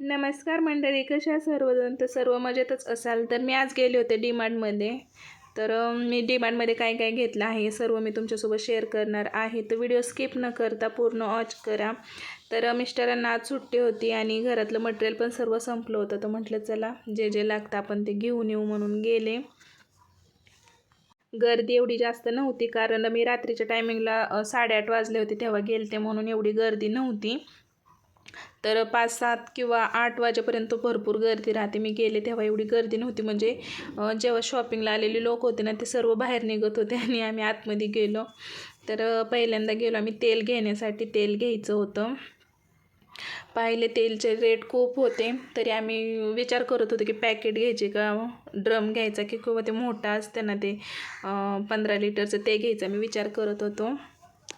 नमस्कार मंडळी कशा सर्वजण? तर सर्व मजेतच असाल तर मी आज गेले होते डीमार्टमध्ये तर मी डीमार्टमध्ये काय काय घेतलं आहे हे सर्व मी तुमच्यासोबत शेअर करणार आहे. तर व्हिडिओ स्किप न करता पूर्ण वॉच करा. तर मिस्टरांना आज सुट्टी होती आणि घरातलं मटेरियल पण सर्व संपलं होतं. तर म्हटलं चला जे जे लागतं आपण ते घेऊन येऊ म्हणून गेले. गर्दी एवढी जास्त नव्हती कारण मी रात्रीच्या टायमिंगला साडेआठ वाजले होते तेव्हा गेलते म्हणून एवढी गर्दी नव्हती. तर पाच सात किंवा आठ वाजेपर्यंत भरपूर गर्दी राहते. मी गेले तेव्हा एवढी गर्दी नव्हती. म्हणजे जेव्हा शॉपिंगला आलेले लोक होते ना ते सर्व बाहेर निघत होते आणि आम्ही आतमध्ये गेलो. तर पहिल्यांदा गेलो आम्ही तेल घेण्यासाठी. तेल घ्यायचं होतं. पाहिले तेलचे रेट खूप होते. तरी आम्ही विचार करत होतो की पॅकेट घ्यायचे का? ड्रम घ्यायचा की किंवा ते मोठा असतं ना ते पंधरा लिटरचं ते घ्यायचं. मी विचार करत होतो.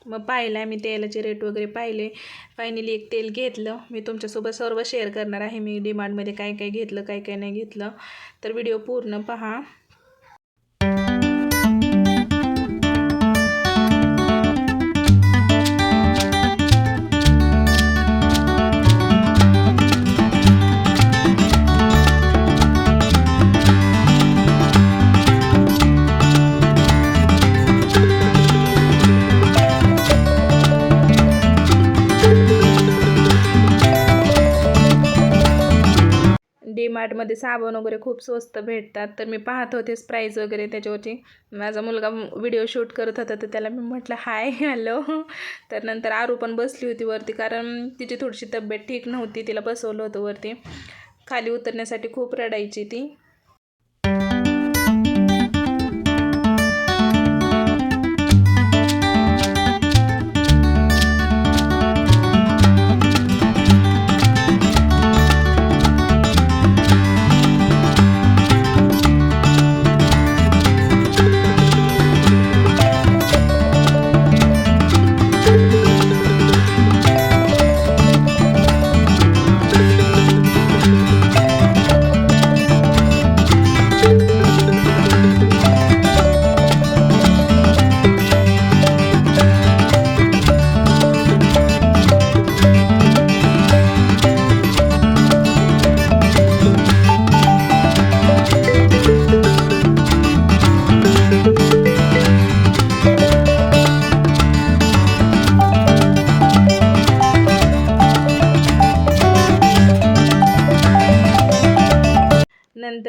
मग पाहिलं आम्ही तेलाचे रेट वगैरे पाहिले. फायनली एक तेल घेतलं. मी तुमच्यासोबत सर्व शेअर करणार आहे. मी डिमांडमध्ये काय काय घेतलं काय काय नाही घेतलं. तर व्हिडिओ पूर्ण पहा. फ्लिपकार्टमध्ये साबण वगैरे खूप स्वस्त भेटतात. तर मी पाहत होतेच प्राईज वगैरे त्याच्यावरती. माझा मुलगा व्हिडिओ शूट करत होता तर त्याला मी म्हटलं हाय हॅलो तर नंतर आरू पण बसली होती वरती कारण तिची थोडीशी तब्येत ठीक नव्हती. तिला बसवलं होतं वरती. खाली उतरण्यासाठी खूप रडायची ती.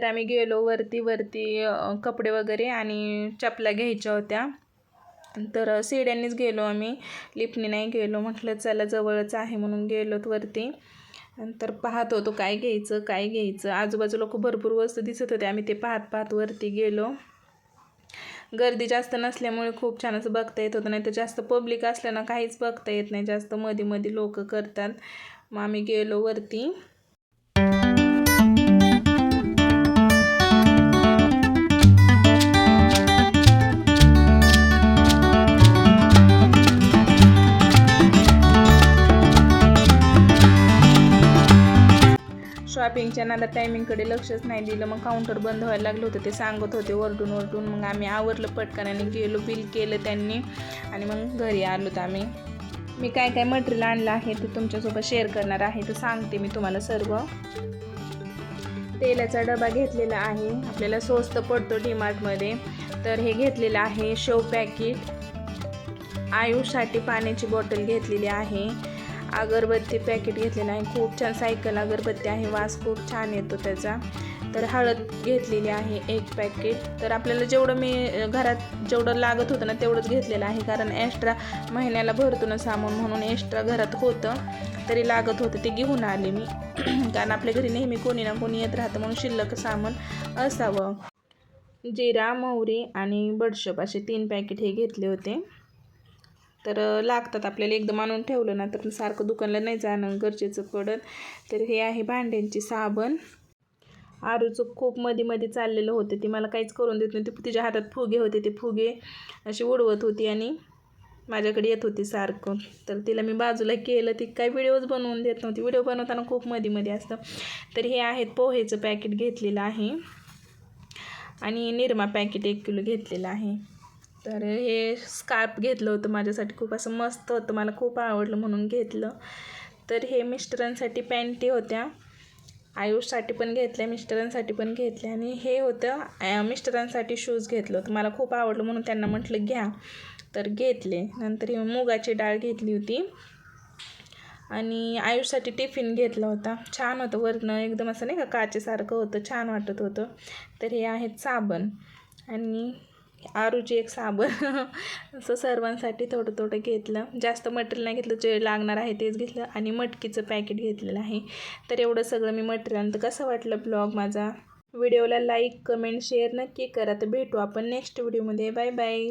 आम्ही गेलो वरती वरती कपडे वगैरे आणि चपला घ्यायच्या होत्या. तर अ, गेलो आम्ही. लिफ्टने नाही गेलो. म्हटलं चला जवळच आहे म्हणून गेलोत वरती. नंतर पाहत होतो काय घ्यायचं काय घ्यायचं. आजूबाजूला खूप भरपूर वस्तू दिसत होते आम्ही ते पाहत पाहत वरती गेलो. गर्दी जास्त नसल्यामुळे खूप छान असं बघता येत होतं. नाही तर जास्त पब्लिक असल्यानं काहीच बघता येत नाही. जास्त मध्ये मध्ये लोक करतात. मग आम्ही गेलो वरती. शॉपिंगच्या नादात टायमिंगकडे लक्षच नाही दिलं. मग काउंटर बंद व्हायला लागलं होतं. ते सांगत होते वरटून वरटून मग आम्ही आवरलं पटकन गेलो बिल केलं त्यांनी. आणि मग घरी आलोत आम्ही. मी काय काय मटेरियल आणलं आहे ते तुमच्यासोबत शेअर करणार आहे तर सांगते मी तुम्हाला सर्व. तेलाचा डबा घेतलेला आहे. आपल्याला स्वस्त पडतो डीमार्टमध्ये तर हे घेतलेलं आहे शेव पॅकेट. आयुषसाठी पाण्याची बॉटल घेतलेली आहे. अगरबत्ती पॅकेट घेतलेलं आहे. खूप छान सायकल अगरबत्ती आहे. वास खूप छान येतो त्याचा. तर हळद घेतलेली आहे एक पॅकेट तर आपल्याला जेवढं मी घरात जेवढं लागत होतं ना तेवढंच घेतलेलं आहे. कारण एक्स्ट्रा महिन्याला भरतो ना सामान म्हणून एक्स्ट्रा घरात होतं. तरी लागत होतं. ते घेऊन आले मी. कारण आपल्या घरी नेहमी कोणी ना कोणी येत राहतं. म्हणून शिल्लक सामान असावं. जिरा मोहरी आणि बडशप असे तीन पॅकेट हे घेतले होते. तर लागतात. आपल्याला एकदम आणून ठेवलं ना तर सारखं दुकानला नाही जाणं गरजेचं पडत. तर हे आहे भांड्यांची साबण. आरूचं खूप मध्ये मध्ये चाललेलं होतं. ती मला काहीच करून देत नव्हती. तिच्या हातात फुगे होते. ते फुगे असे उडवत होती आणि माझ्याकडे येत होती सारखं. तर तिला मी बाजूला केलं. ती काही व्हिडिओज बनवून देत नव्हती. व्हिडिओ बनवताना खूप मध्ये मध्ये असतं. तर हे आहेत पोहेचं पॅकेट घेतलेलं आहे. आणि निरमा पॅकेट एक किलो घेतलेलं आहे. तर हे स्कार्प घेतलं होतं माझ्यासाठी. खूप असं मस्त होतं. मला खूप आवडलं म्हणून घेतलं. तर हे मिस्टरांसाठी पॅन्टी होत्या. आयुषसाठी पण घेतल्या मिस्टरांसाठी पण घेतल्या. आणि हे होतं मिस्टरांसाठी शूज घेतलं होतं. मला खूप आवडलं म्हणून त्यांना म्हटलं घ्या. तर घेतले. नंतर हे मुगाची डाळ घेतली होती. आणि आयुषसाठी टिफिन घेतला होता. छान होतं. वरनं एकदम असं नाही का काचेसारखं होतं. छान वाटत होतं. तर हे आहेत साबण. आणि आरूची एक साबण असं सर्वांसाठी थोडं थोडं घेतलं. जास्त मटेरियल नाही घेतलं जे लागणार आहे तेच घेतलं आणि मटकीचं पॅकेट घेतलेलं आहे. तर एवढं सगळं मी मटेरियल तर कसं वाटलं ब्लॉग माझा? व्हिडिओला लाईक कमेंट शेअर नक्की करा. तर भेटू आपण नेक्स्ट व्हिडिओमध्ये बाय बाय